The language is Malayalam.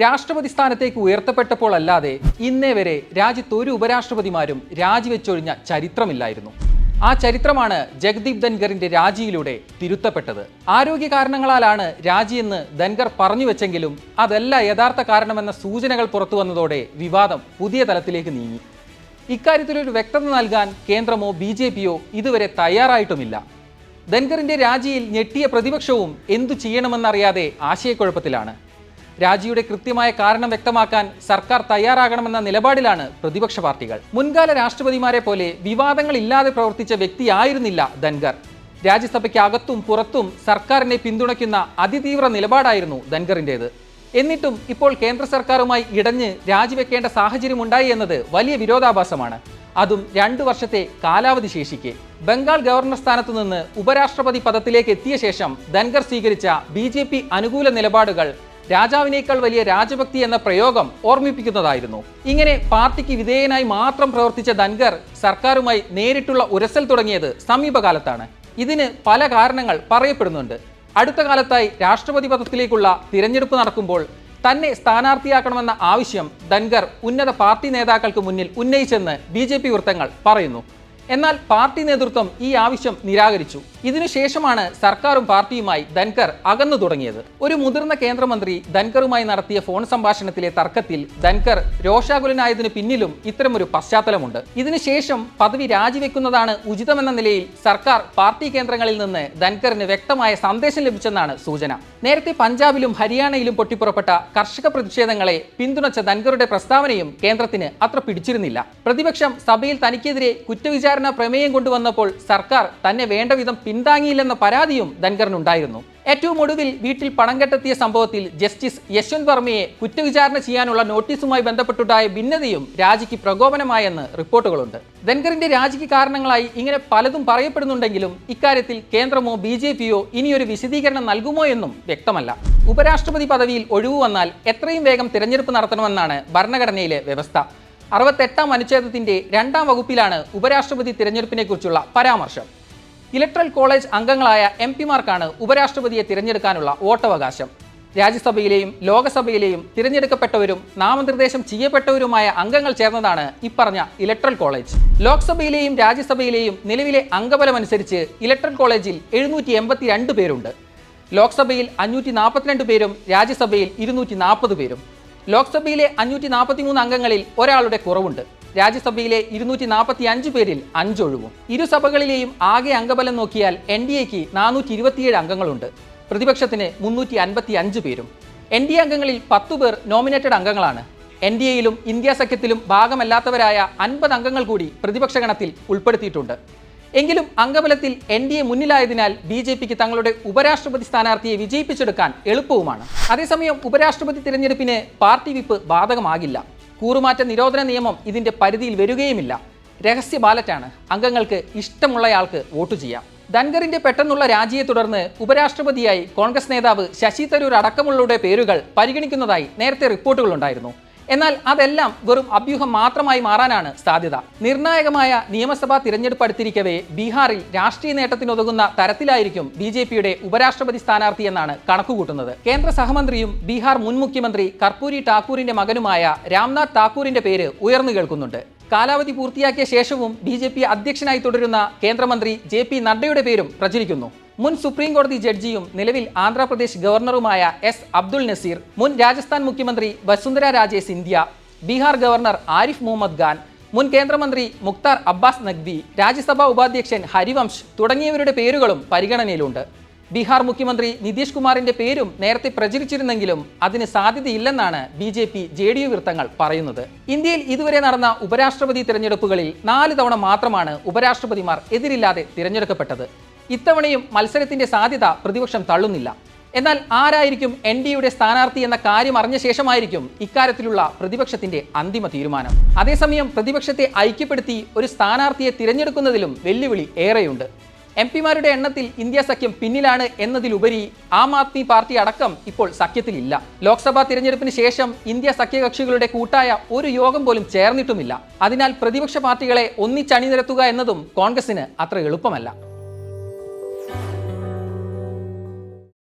രാഷ്ട്രപതി സ്ഥാനത്തേക്ക് ഉയർത്തപ്പെട്ടപ്പോൾ അല്ലാതെ ഇന്നേ വരെ രാജ്യത്ത് ഒരു ഉപരാഷ്ട്രപതിമാരും രാജിവെച്ചൊഴിഞ്ഞ ചരിത്രമില്ലായിരുന്നു. ആ ചരിത്രമാണ് ജഗദീപ് ധൻഖറിന്റെ രാജിയിലൂടെ തിരുത്തപ്പെട്ടത്. ആരോഗ്യ കാരണങ്ങളാലാണ് രാജിയെന്ന് ധൻഖർ പറഞ്ഞു വെച്ചെങ്കിലും അതല്ല യഥാർത്ഥ കാരണമെന്ന സൂചനകൾ പുറത്തു വന്നതോടെ വിവാദം പുതിയ തലത്തിലേക്ക് നീങ്ങി. ഇക്കാര്യത്തിലൊരു വ്യക്തത നൽകാൻ കേന്ദ്രമോ ബി ജെ പിയോ ഇതുവരെ തയ്യാറായിട്ടുമില്ല. ധൻഖറിന്റെ രാജിയിൽ ഞെട്ടിയ പ്രതിപക്ഷവും എന്തു ചെയ്യണമെന്നറിയാതെ ആശയക്കുഴപ്പത്തിലാണ്. രാജിയുടെ കൃത്യമായ കാരണം വ്യക്തമാക്കാൻ സർക്കാർ തയ്യാറാകണമെന്ന നിലപാടിലാണ് പ്രതിപക്ഷ പാർട്ടികൾ. മുൻകാല രാഷ്ട്രപതിമാരെ പോലെ വിവാദങ്ങളില്ലാതെ പ്രവർത്തിച്ച വ്യക്തിയായിരുന്നില്ല ധൻഖർ. രാജ്യസഭയ്ക്ക് അകത്തും പുറത്തും സർക്കാരിനെ പിന്തുണയ്ക്കുന്ന അതിതീവ്ര നിലപാടായിരുന്നു ധൻഖറിന്റേത്. എന്നിട്ടും ഇപ്പോൾ കേന്ദ്ര സർക്കാരുമായി ഇടഞ്ഞ് രാജിവെക്കേണ്ട സാഹചര്യമുണ്ടായി എന്നത് വലിയ വിരോധാഭാസമാണ്. അതും രണ്ടു വർഷത്തെ കാലാവധി ശേഷിക്കെ. ബംഗാൾ ഗവർണർ സ്ഥാനത്തു നിന്ന് ഉപരാഷ്ട്രപതി പദത്തിലേക്ക് എത്തിയ ശേഷം ധൻഖർ സ്വീകരിച്ച ബി അനുകൂല നിലപാടുകൾ രാജാവിനേക്കാൾ വലിയ രാജഭക്തി എന്ന പ്രയോഗം ഓർമ്മിപ്പിക്കുന്നതായിരുന്നു. ഇങ്ങനെ പാർട്ടിക്ക് വിധേയനായി മാത്രം പ്രവർത്തിച്ച ധൻഖർ സർക്കാരുമായി നേരിട്ടുള്ള ഉരസൽ തുടങ്ങിയത് സമീപകാലത്താണ്. ഇതിന് പല കാരണങ്ങൾ പറയപ്പെടുന്നുണ്ട്. അടുത്ത കാലത്തായി രാഷ്ട്രപതി പദത്തിലേക്കുള്ള തിരഞ്ഞെടുപ്പ് നടക്കുമ്പോൾ തന്നെ സ്ഥാനാർത്ഥിയാക്കണമെന്ന ആവശ്യം ധൻഖർ ഉന്നത പാർട്ടി നേതാക്കൾക്ക് മുന്നിൽ ഉന്നയിച്ചെന്ന് ബി വൃത്തങ്ങൾ പറയുന്നു. എന്നാൽ പാർട്ടി നേതൃത്വം ഈ ആവശ്യം നിരാകരിച്ചു. ഇതിനുശേഷമാണ് സർക്കാരും പാർട്ടിയുമായി ധൻകർ അകന്നു തുടങ്ങിയത്. ഒരു മുതിർന്ന കേന്ദ്രമന്ത്രി ധൻകറുമായി നടത്തിയ ഫോൺ സംഭാഷണത്തിലെ തർക്കത്തിൽ ധൻകർ രോഷാകുലനായതിനു പിന്നിലും ഇത്തരമൊരു പശ്ചാത്തലമുണ്ട്. ഇതിനുശേഷം പദവി രാജിവെക്കുന്നതാണ് ഉചിതമെന്ന നിലയിൽ സർക്കാർ പാർട്ടി കേന്ദ്രങ്ങളിൽ നിന്ന് ധൻകറിന് വ്യക്തമായ സന്ദേശം ലഭിച്ചെന്നാണ് സൂചന. നേരത്തെ പഞ്ചാബിലും ഹരിയാനയിലും പൊട്ടിപ്പുറപ്പെട്ട കർഷക പ്രതിഷേധങ്ങളെ പിന്തുണച്ച ധൻകറുടെ പ്രസ്താവനയും കേന്ദ്രത്തിന് അത്ര പിടിച്ചിരുന്നില്ല. പ്രതിപക്ഷം സഭയിൽ തനിക്കെതിരെ കുറ്റവിചാരണ പ്രമേയം കൊണ്ടുവന്നപ്പോൾ സർക്കാർ തന്നെ വേണ്ട വിധം പിന്താങ്ങിയില്ലെന്ന പരാതിയും ധൻഖറിനുണ്ടായിരുന്നു ഏറ്റവും ഒടുവിൽ വീട്ടിൽ പണം കെട്ടെത്തിയ സംഭവത്തിൽ ജസ്റ്റിസ് യശ്വന്ത് വർമ്മയെ കുറ്റവിചാരണ ചെയ്യാനുള്ള നോട്ടീസുമായി ബന്ധപ്പെട്ടുണ്ടായ ഭിന്നതയും രാജിക്ക് പ്രകോപനമായെന്ന് റിപ്പോർട്ടുകളുണ്ട്. ധൻഖറിന്റെ രാജിക്ക് കാരണങ്ങളായി ഇങ്ങനെ പലതും പറയപ്പെടുന്നുണ്ടെങ്കിലും ഇക്കാര്യത്തിൽ കേന്ദ്രമോ ബി ജെ പിയോ ഇനിയൊരു വിശദീകരണം നൽകുമോ എന്നും വ്യക്തമല്ല. ഉപരാഷ്ട്രപതി പദവിയിൽ ഒഴിവു വന്നാൽ എത്രയും വേഗം തിരഞ്ഞെടുപ്പ് നടത്തണമെന്നാണ് ഭരണഘടനയിലെ വ്യവസ്ഥ. അറുപത്തെട്ടാം അനുച്ഛേദത്തിന്റെ രണ്ടാം വകുപ്പിലാണ് ഉപരാഷ്ട്രപതി തിരഞ്ഞെടുപ്പിനെ കുറിച്ചുള്ള പരാമർശം. ഇലക്ട്രൽ കോളേജ് അംഗങ്ങളായ എം പിമാർക്കാണ് ഉപരാഷ്ട്രപതിയെ തിരഞ്ഞെടുക്കാനുള്ള വോട്ടവകാശം. രാജ്യസഭയിലെയും ലോകസഭയിലെയും തിരഞ്ഞെടുക്കപ്പെട്ടവരും നാമനിർദ്ദേശം ചെയ്യപ്പെട്ടവരുമായ അംഗങ്ങൾ ചേർന്നതാണ് ഇപ്പറഞ്ഞ ഇലക്ട്രൽ കോളേജ്. ലോക്സഭയിലെയും രാജ്യസഭയിലെയും നിലവിലെ അംഗബലമനുസരിച്ച് ഇലക്ട്രൽ കോളേജിൽ എഴുന്നൂറ്റി പേരുണ്ട്. ലോക്സഭയിൽ അഞ്ഞൂറ്റി പേരും രാജ്യസഭയിൽ ഇരുന്നൂറ്റി പേരും. ലോക്സഭയിലെ അഞ്ഞൂറ്റി നാൽപ്പത്തി മൂന്ന് അംഗങ്ങളിൽ ഒരാളുടെ കുറവുണ്ട്. രാജ്യസഭയിലെ ഇരുന്നൂറ്റി നാൽപ്പത്തി അഞ്ച് പേരിൽ അഞ്ചൊഴിവും ഇരുസഭകളിലെയും ആകെ അംഗബലം നോക്കിയാൽ എൻ ഡി എക്ക് നാനൂറ്റി ഇരുപത്തിയേഴ് അംഗങ്ങളുണ്ട്. പ്രതിപക്ഷത്തിന് മുന്നൂറ്റി അൻപത്തി അഞ്ച് പേരും. എൻ ഡി എ അംഗങ്ങളിൽ പത്തു പേർ നോമിനേറ്റഡ് അംഗങ്ങളാണ്. എൻ ഡി എയിലും ഇന്ത്യ സഖ്യത്തിലും ഭാഗമല്ലാത്തവരായ അൻപത് അംഗങ്ങൾ കൂടി പ്രതിപക്ഷ ഗണത്തിൽ ഉൾപ്പെടുത്തിയിട്ടുണ്ട്. എങ്കിലും അംഗബലത്തിൽ എൻ ഡി എ മുന്നിലായതിനാൽ ബി ജെ പിക്ക് തങ്ങളുടെ ഉപരാഷ്ട്രപതി സ്ഥാനാർത്ഥിയെ വിജയിപ്പിച്ചെടുക്കാൻ എളുപ്പവുമാണ്. അതേസമയം ഉപരാഷ്ട്രപതി തിരഞ്ഞെടുപ്പിന് പാർട്ടി വിപ്പ് ബാധകമാകില്ല. കൂറുമാറ്റ നിരോധന നിയമം ഇതിന്റെ പരിധിയിൽ വരികയുമില്ല. രഹസ്യ ബാലറ്റാണ്. അംഗങ്ങൾക്ക് ഇഷ്ടമുള്ളയാൾക്ക് വോട്ട് ചെയ്യാം. ധൻഖറിന്റെ പെട്ടെന്നുള്ള രാജിയെ തുടർന്ന് ഉപരാഷ്ട്രപതിയായി കോൺഗ്രസ് നേതാവ് ശശി തരൂർ അടക്കമുള്ളവരുടെ പേരുകൾ പരിഗണിക്കുന്നതായി നേരത്തെ റിപ്പോർട്ടുകളുണ്ടായിരുന്നു. എന്നാൽ അതെല്ലാം വെറും അഭ്യൂഹം മാത്രമായി മാറാനാണ് സാധ്യത. നിർണായകമായ നിയമസഭാ തിരഞ്ഞെടുപ്പ് അടുത്തിരിക്കവേ ബീഹാറിൽ രാഷ്ട്രീയ നേട്ടത്തിനൊതുങ്ങുന്ന തരത്തിലായിരിക്കും ബി ജെ പിയുടെ ഉപരാഷ്ട്രപതി സ്ഥാനാർത്ഥി എന്നാണ് കണക്കുകൂട്ടുന്നത്. കേന്ദ്ര സഹമന്ത്രിയും ബീഹാർ മുൻ മുഖ്യമന്ത്രി കർപ്പൂരി ഠാക്കൂറിന്റെ മകനുമായ രാംനാഥ് താക്കൂറിന്റെ പേര് ഉയർന്നു കേൾക്കുന്നുണ്ട്. കാലാവധി പൂർത്തിയാക്കിയ ശേഷവും ബി അധ്യക്ഷനായി തുടരുന്ന കേന്ദ്രമന്ത്രി ജെ പി നഡ്ഡയുടെ പേരും പ്രചരിക്കുന്നു. മുൻ സുപ്രീം കോടതി ജഡ്ജിയും നിലവിൽ ആന്ധ്രാപ്രദേശ് ഗവർണറുമായ എസ് അബ്ദുൾ നസീർ മുൻ രാജസ്ഥാൻ മുഖ്യമന്ത്രി വസുന്ധര രാജെ സിന്ധ്യ ബീഹാർ ഗവർണർ ആരിഫ് മുഹമ്മദ് ഖാൻ മുൻ കേന്ദ്രമന്ത്രി മുക്താർ അബ്ബാസ് നഖ്വി രാജ്യസഭാ ഉപാധ്യക്ഷൻ ഹരിവംശ് തുടങ്ങിയവരുടെ പേരുകളും പരിഗണനയിലുണ്ട്. ബീഹാർ മുഖ്യമന്ത്രി നിതീഷ് കുമാറിന്റെ പേരും നേരത്തെ പ്രചരിച്ചിരുന്നെങ്കിലും അതിന് സാധ്യതയില്ലെന്നാണ് B J P J D U വൃത്തങ്ങൾ പറയുന്നത്. ഇന്ത്യയിൽ ഇതുവരെ നടന്ന ഉപരാഷ്ട്രപതി തിരഞ്ഞെടുപ്പുകളിൽ നാല് തവണ മാത്രമാണ് ഉപരാഷ്ട്രപതിമാർ എതിരില്ലാതെ തിരഞ്ഞെടുക്കപ്പെട്ടത്. ഇത്തവണയും മത്സരത്തിന്റെ സാധ്യത പ്രതിപക്ഷം തള്ളുന്നില്ല. എന്നാൽ ആരായിരിക്കും എൻ ഡി യുടെ സ്ഥാനാർത്ഥി എന്ന കാര്യം അറിഞ്ഞ ശേഷമായിരിക്കും ഇക്കാര്യത്തിലുള്ള പ്രതിപക്ഷത്തിന്റെ അന്തിമ തീരുമാനം. അതേസമയം പ്രതിപക്ഷത്തെ ഐക്യപ്പെടുത്തി ഒരു സ്ഥാനാർത്ഥിയെ തിരഞ്ഞെടുക്കുന്നതിലും വെല്ലുവിളി ഏറെയുണ്ട്. എം പിമാരുടെ എണ്ണത്തിൽ ഇന്ത്യ സഖ്യം പിന്നിലാണ് എന്നതിലുപരി ആം ആദ്മി പാർട്ടി അടക്കം ഇപ്പോൾ സഖ്യത്തിലില്ല. ലോക്സഭാ തിരഞ്ഞെടുപ്പിന് ശേഷം ഇന്ത്യ സഖ്യകക്ഷികളുടെ കൂട്ടായ ഒരു യോഗം പോലും ചേർന്നിട്ടുമില്ല. അതിനാൽ പ്രതിപക്ഷ പാർട്ടികളെ ഒന്നിച്ചണിനിരത്തുക എന്നതും കോൺഗ്രസിന് അത്ര എളുപ്പമല്ല.